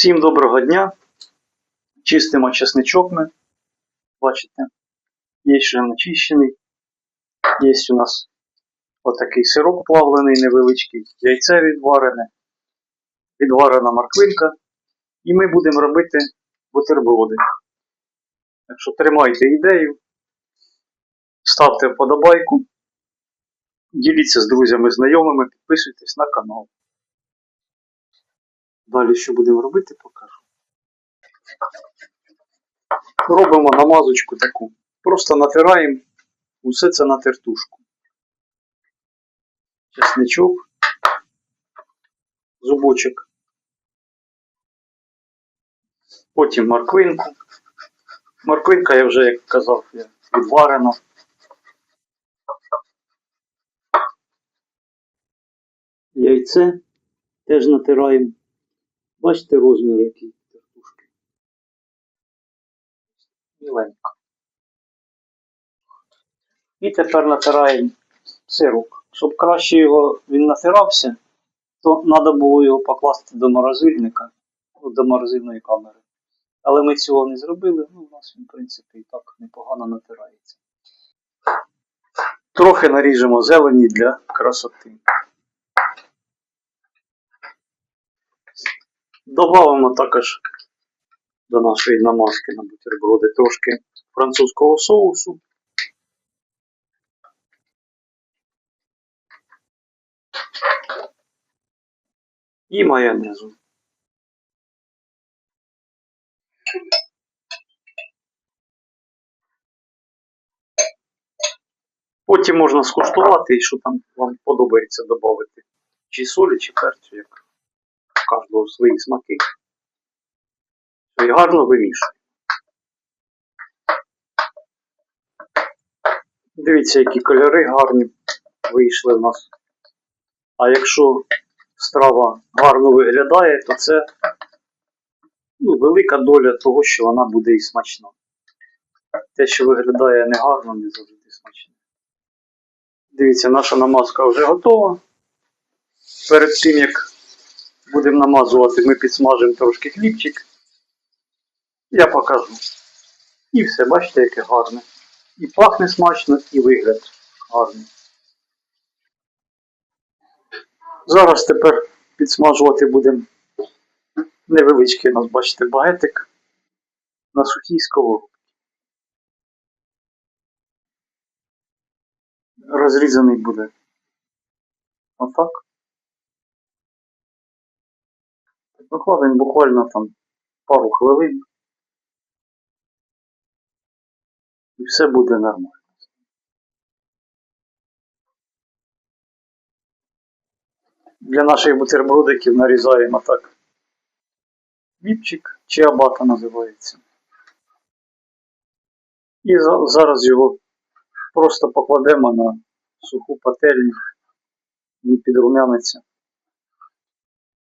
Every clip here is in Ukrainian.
Всім доброго дня. Чистимо чесничок ми. Бачите, є вже начищений. Є у нас отакий сироп плавлений невеличкий, яйце відварене, відварена морквинка. І ми будемо робити бутерброди. Так що тримайте ідею, ставте вподобайку, діліться з друзями, знайомими, підписуйтесь на канал. Далі що будемо робити, покажу. Робимо намазочку таку. Просто натираємо усе це на тертушку. Чесничок, зубочок. Потім морквинку. Морквинка, я вже, як казав, відварена. Яйце теж натираємо. Бачите розмір який тертушки. Міленько. І тепер натираємо сирок. Щоб краще його він натирався, то треба було його покласти до морозильника, ну, до морозильної камери. Але ми цього не зробили, ну у нас він, в принципі, і так непогано натирається. Трохи наріжемо зелені для красоти. Добавимо також до нашої намазки на бутерброди трошки французького соусу. І майонезу. Потім можна скуштувати і що там вам подобається додати. Чи солі, чи перцю, як кожного свої смаки. І гарно вимішуємо. Дивіться, які кольори гарні вийшли в нас. А якщо страва гарно виглядає, то це ну, велика доля того, що вона буде і смачна. Те, що виглядає негарно, не завжди смачно. Дивіться, наша намазка вже готова. Перед тим, як будемо намазувати, ми підсмажимо трошки хлібчик. Я покажу. І все, бачите, яке гарне. І пахне смачно, і вигляд гарний. Зараз тепер підсмажувати будемо невеличкий у нас, бачите, багетик на сухій сковородці. Розрізаний буде. Отак. Викладаємо буквально там пару хвилин. І все буде нормально. Для наших бутербродиків нарізаємо так. Віпчик чи абата називається. І зараз його просто покладемо на суху пательню і підрумяниться.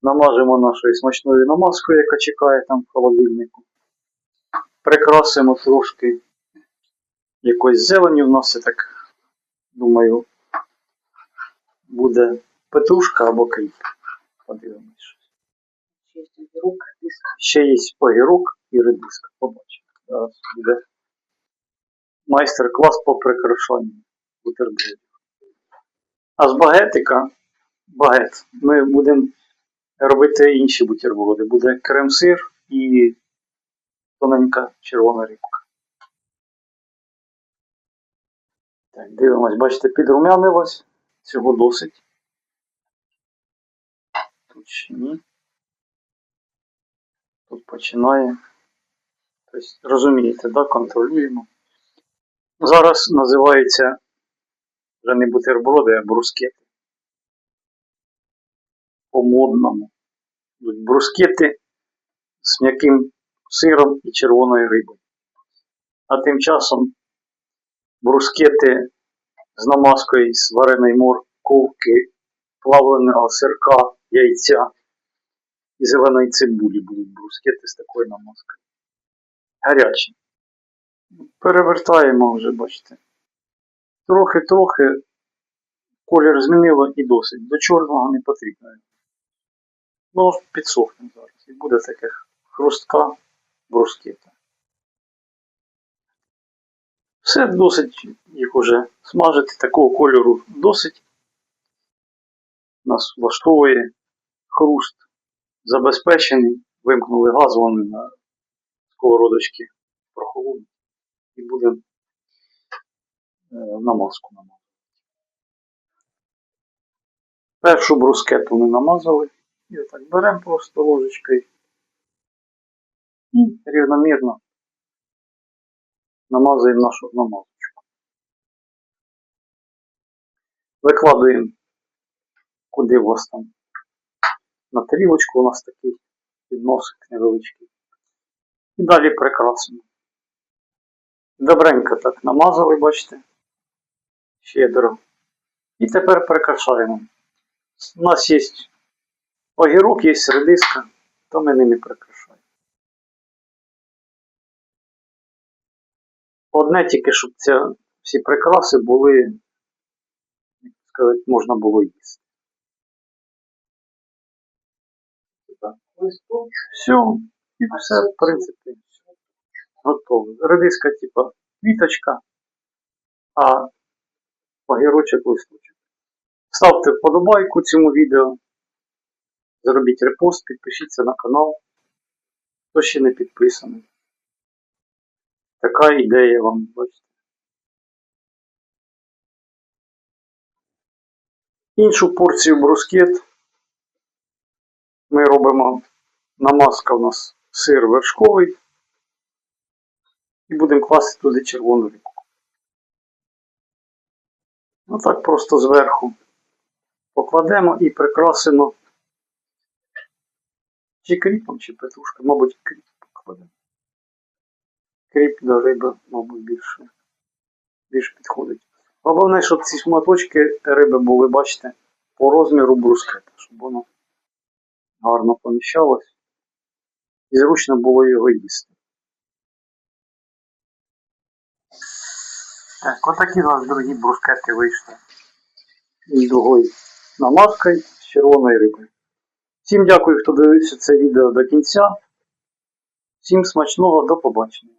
Намажемо нашою смачною намазкою, яка чекає там в холодильнику. Прикрасимо трошки якоїсь зелені. У нас я так думаю, буде петрушка або кріп. Подивимось. Ще є огірок і редиска. Побачимо. Зараз буде майстер-клас по прикрашанню бутербродів. А з багетика, багет, ми будемо робити інші бутерброди. Буде крем-сир і тоненька червона рибка. Так, дивимось, бачите, підрумянилось. Цього досить. Тут ще ні. Тут починає. Тобто, розумієте, да, контролюємо. Зараз називається вже не бутерброди, а брускети. По-модному. Будуть Брускети з м'яким сиром і червоною рибою. А тим часом брускети з намазкою з вареної морковки, плавленого сирка, яйця і зеленої цибулі будуть брускети з такою намазкою. Гарячі. Перевертаємо вже, бачите. Трохи-трохи колір змінило і досить. До чорного не потрібно. Ну, підсохне зараз. і буде таке хрустка брускета. Все досить їх уже смажити, такого кольору досить. Нас влаштовує хруст забезпечений. Вимкнули газ, вони на сковородочки прохолодні. І будемо е, намазку намазати. Першу брускету ми намазали. І отак беремо просто ложечкою і рівномірно намазуємо нашу намазочку. Викладуємо, куди у вас там на тарілочку, у нас такий підносик невеличкий. І далі прикрасимо. Добренько так намазали, бачите, щедро. І тепер прикрашаємо. У нас є огірок, є редиска, то ми ними прикрашаємо. Одне тільки, щоб ця, всі прикраси були, як сказати, можна було їсти. Все, і все, в принципі, готово. Редиска, типа, квіточка, а огірочок листочок. Ставте вподобайку цьому відео. Зробіть репост, підпишіться на канал. Хто ще не підписаний. Така ідея вам, бачите. Іншу порцію брускет ми робимо намазка у нас сир вершковий. І будемо класти туди червону рибку. Отак просто зверху покладемо і прикрасимо чи кріпом, чи петрушкою, мабуть, кріп покладемо. Кріп до риби, мабуть, більше, більш підходить. Головне, щоб ці шматочки риби були, бачите, по розміру брускета, щоб воно гарно поміщалось і зручно було його їсти. Так, отакі у нас дорогі брускети вийшли. З другою намазкою з червоної риби. Всім дякую, хто дивився це відео до кінця. Всім смачного, до побачення.